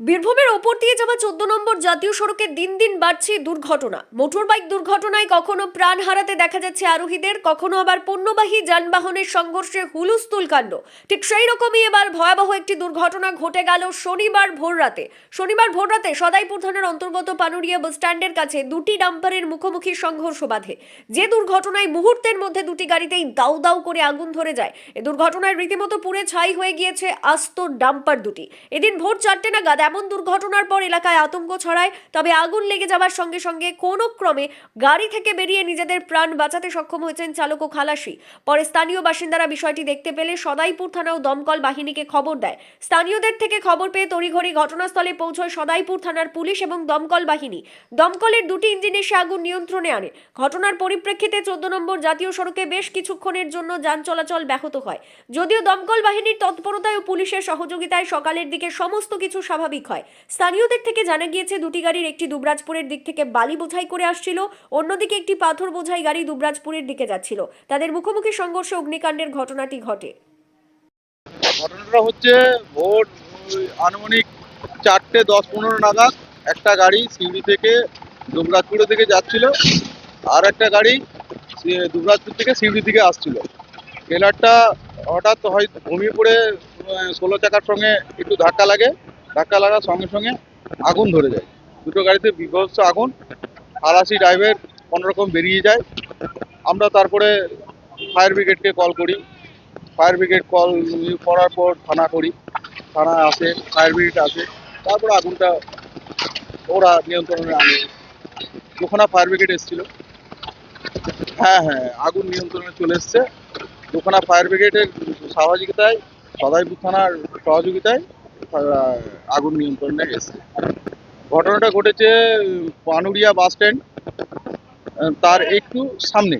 বীরভূমের ওপর দিয়ে যাওয়া চোদ্দ নম্বর জাতীয় সড়কে দিন দিন বাড়ছে দুর্ঘটনা। মোটর বাইক দুর্ঘটনায় কখনো প্রাণ হারাতে দেখা যাচ্ছে আরোহীদের, কখনো আবার পণ্যবাহী যানবাহনের সংঘর্ষে হুলুস্থুল কাণ্ড। ঠিক সেই রকমই এবার ভয়াবহ একটি দুর্ঘটনা ঘটে গেল শনিবার ভোররাতে শনিবার ভোররাতে সদাইপুর থানার অন্তর্গত পানুরিয়া বাস স্ট্যান্ডের কাছে দুটি ডাম্পারের মুখোমুখি সংঘর্ষ বাঁধে। যে দুর্ঘটনায় মুহূর্তের মধ্যে দুটি গাড়িতেই দাউ দাউ করে আগুন ধরে যায়। এ দুর্ঘটনায় রীতিমতো পুড়ে ছাই হয়ে গিয়েছে আস্ত ডাম্পার দুটি। এদিন ভোর চারটে নাগাদ এমন দুর্ঘটনার পর এলাকায় আতঙ্ক ছড়ায়, তবে আগুন লেগে যাওয়ার সঙ্গে সঙ্গে কোনো ক্রমে গাড়ি থেকে বেরিয়ে নিজেদের প্রাণ বাঁচাতে সক্ষম হয়েছেন চালক ও খালাসি। পরে স্থানীয় বাসিন্দারা বিষয়টি দেখতে পেলে সদাইপুর থানা ও দমকল বাহিনীকে খবর দেয়। স্থানীয়দের থেকে খবর পেয়ে তড়িঘড়ি ঘটনাস্থলে পৌঁছয় সদাইপুর থানার পুলিশ এবং দমকল বাহিনী। দমকলের দুটি ইঞ্জিন এসে আগুন নিয়ন্ত্রণে আনে। ঘটনার পরিপ্রেক্ষিতে চোদ্দ নম্বর জাতীয় সড়কে বেশ কিছুক্ষণের জন্য যান চলাচল ব্যাহত হয়। যদিও দমকল বাহিনীর তৎপরতায় ও পুলিশের সহযোগিতায় সকালের দিকে সমস্ত কিছু স্বাভাবিক হয়। স্থানীয়দের থেকে জানা গিয়েছে, দুটি গাড়ির একটি দুবরাজপুরের দিক থেকে বালি বোঝাই করে আসছিল, অন্যদিকে একটি পাথর বোঝাই গাড়ি দুবরাজপুরের দিকে যাচ্ছিল। তাদের মুখোমুখি সংঘর্ষে অগ্নিকাণ্ডের ঘটনাটি ঘটে। ঘটনাটা হচ্ছে ওই আনুমানিক চারটে দশ পনেরো নাগাদ একটা গাড়ি সিউড়ি থেকে দুবরাজপুরের দিকে যাচ্ছিল, আর একটা গাড়ি দুবরাজপুর থেকে সিউড়ি থেকে আসছিল। ট্রেলারটা হঠাৎ হয় ঘুমিয়ে পড়ে ষোলো চাকার সঙ্গে একটু ধাক্কা লাগে। ধাক্কা লাগার সঙ্গে সঙ্গে আগুন ধরে যায়। দুটো গাড়িতে বিভৎস আগুন আলাসি ড্রাইভার কোনোরকম বেরিয়ে যায়। আমরা তারপরে ফায়ার ব্রিগেডকে কল করি। ফায়ার ব্রিগেড কল করার পর থানা করি। থানা আসে ফায়ার ব্রিগেড আসে। তারপরে আগুনটা ওরা নিয়ন্ত্রণে আনে। দুখানা ফায়ার ব্রিগেড এসেছিল। হ্যাঁ হ্যাঁ আগুন নিয়ন্ত্রণে চলে এসছে। দুখানা ফায়ার ব্রিগেডের সহযোগিতায় সদাইপুর থানার সহযোগিতায় আগুন নিয়ন্ত্রণে এসছে ঘটনাটা ঘটেছে, পানুরিয়া বাস স্ট্যান্ড তার একটু সামনে।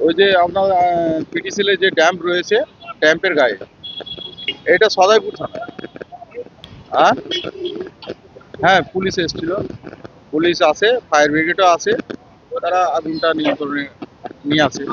ওই যে আপনার পিটিসিলের যে ড্যাম্প রয়েছে, ড্যাম্পের গায়ে। এটা সদাইপুর থানা। আর? হ্যাঁ পুলিশ এসেছিল। পুলিশ আসে, ফায়ার ব্রিগেডও আসে। তারা আগুনটা নিয়ন্ত্রণে নিয়ে আসে।